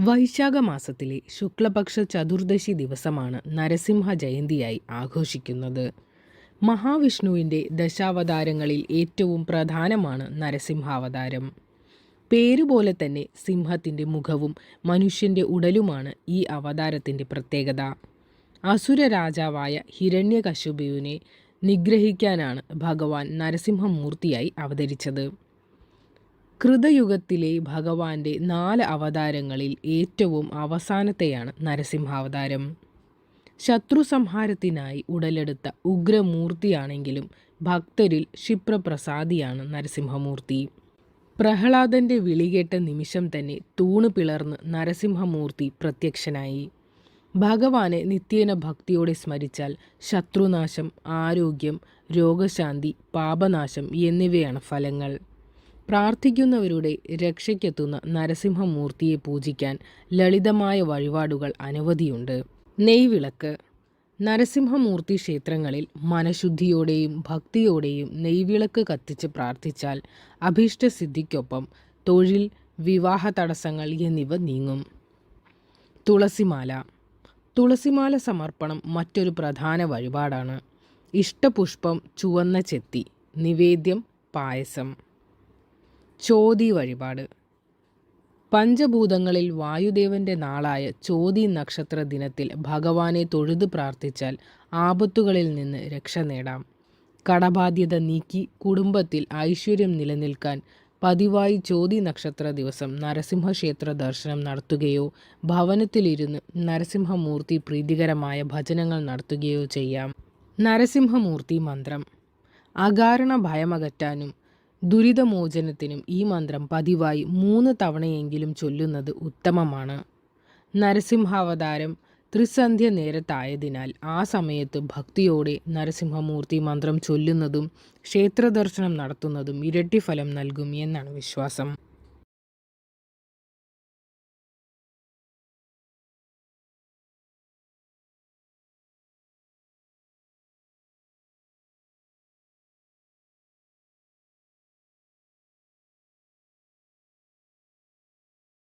വൈശാഖ മാസത്തിലെ ശുക്ലപക്ഷ ചതുർദശി ദിവസമാണ് നരസിംഹ ജയന്തിയായി ആഘോഷിക്കുന്നത്. മഹാവിഷ്ണുവിന്റെ ദശാവതാരങ്ങളിൽ ഏറ്റവും പ്രധാനമാണ് നരസിംഹാവതാരം. പേരുപോലെ തന്നെ സിംഹത്തിന്റെ മുഖവും മനുഷ്യന്റെ ഉടലുമാണ് ഈ അവതാരത്തിന്റെ പ്രത്യേകത. അസുര രാജാവായ ഹിരണ്യകശുപുവിനെ നിഗ്രഹിക്കാനാണ് ഭഗവാൻ നരസിംഹമൂർത്തിയായി അവതരിച്ചത്. കൃതയുഗത്തിലെ ഭഗവാന്റെ നാല് അവതാരങ്ങളിൽ ഏറ്റവും അവസാനത്തെയാണ് നരസിംഹാവതാരം. ശത്രു സംഹാരത്തിനായി ഉടലെടുത്ത ഉഗ്രമൂർത്തിയാണെങ്കിലും ഭക്തരിൽ ക്ഷിപ്രപ്രസാദിയാണ് നരസിംഹമൂർത്തി. പ്രഹ്ലാദന്റെ വിളികേട്ട നിമിഷം തന്നെ തൂണ് പിളർന്ന് നരസിംഹമൂർത്തി പ്രത്യക്ഷനായി. ഭഗവാനെ നിത്യേന ഭക്തിയോടെ സ്മരിച്ചാൽ ശത്രുനാശം ആരോഗ്യം രോഗശാന്തി പാപനാശം എന്നിവയാണ് ഫലങ്ങൾ. പ്രാർത്ഥിക്കുന്നവരുടെ രക്ഷയ്ക്കെത്തുന്ന നരസിംഹമൂർത്തിയെ പൂജിക്കാൻ ലളിതമായ വഴിപാടുകൾ അനവധിയുണ്ട്. നെയ്വിളക്ക്. നരസിംഹമൂർത്തി ക്ഷേത്രങ്ങളിൽ മനഃശുദ്ധിയോടെയും ഭക്തിയോടെയും നെയ്വിളക്ക് കത്തിച്ച് പ്രാർത്ഥിച്ചാൽ അഭീഷ്ടസിദ്ധിക്കൊപ്പം തൊഴിൽ വിവാഹ തടസ്സങ്ങൾ എന്നിവ നീങ്ങും. തുളസിമാല. തുളസിമാല സമർപ്പണം മറ്റൊരു പ്രധാന വഴിപാടാണ്. ഇഷ്ടപുഷ്പം ചുവന്ന ചെത്തി. നിവേദ്യം പായസം. ചോതി വഴിപാട് പഞ്ചഭൂതങ്ങളിൽ വായുദേവന്റെ നാളായ ചോതി നക്ഷത്ര ദിനത്തിൽ ഭഗവാനെ തൊഴുതു പ്രാർത്ഥിച്ചാൽ ആപത്തുകളിൽ നിന്ന് രക്ഷ നേടാം. കടബാധ്യത നീക്കി കുടുംബത്തിൽ ഐശ്വര്യം നിലനിൽക്കാൻ പതിവായി ചോതി നക്ഷത്ര ദിവസം നരസിംഹക്ഷേത്ര ദർശനം നടത്തുകയോ ഭവനത്തിലിരുന്ന് നരസിംഹമൂർത്തി പ്രീതികരമായ ഭജനങ്ങൾ നടത്തുകയോ ചെയ്യാം. നരസിംഹമൂർത്തി മന്ത്രം. അകാരണ ഭയമകറ്റാനും ദുരിതമോചനത്തിനും ഈ മന്ത്രം പതിവായി മൂന്ന് തവണയെങ്കിലും ചൊല്ലുന്നത് ഉത്തമമാണ്. നരസിംഹാവതാരം ത്രിസന്ധ്യ നേരത്തായതിനാൽ ആ സമയത്ത് ഭക്തിയോടെ നരസിംഹമൂർത്തി മന്ത്രം ചൊല്ലുന്നതും ക്ഷേത്രദർശനം നടത്തുന്നതും ഇരട്ടി ഫലം നൽകും എന്നാണ് വിശ്വാസം.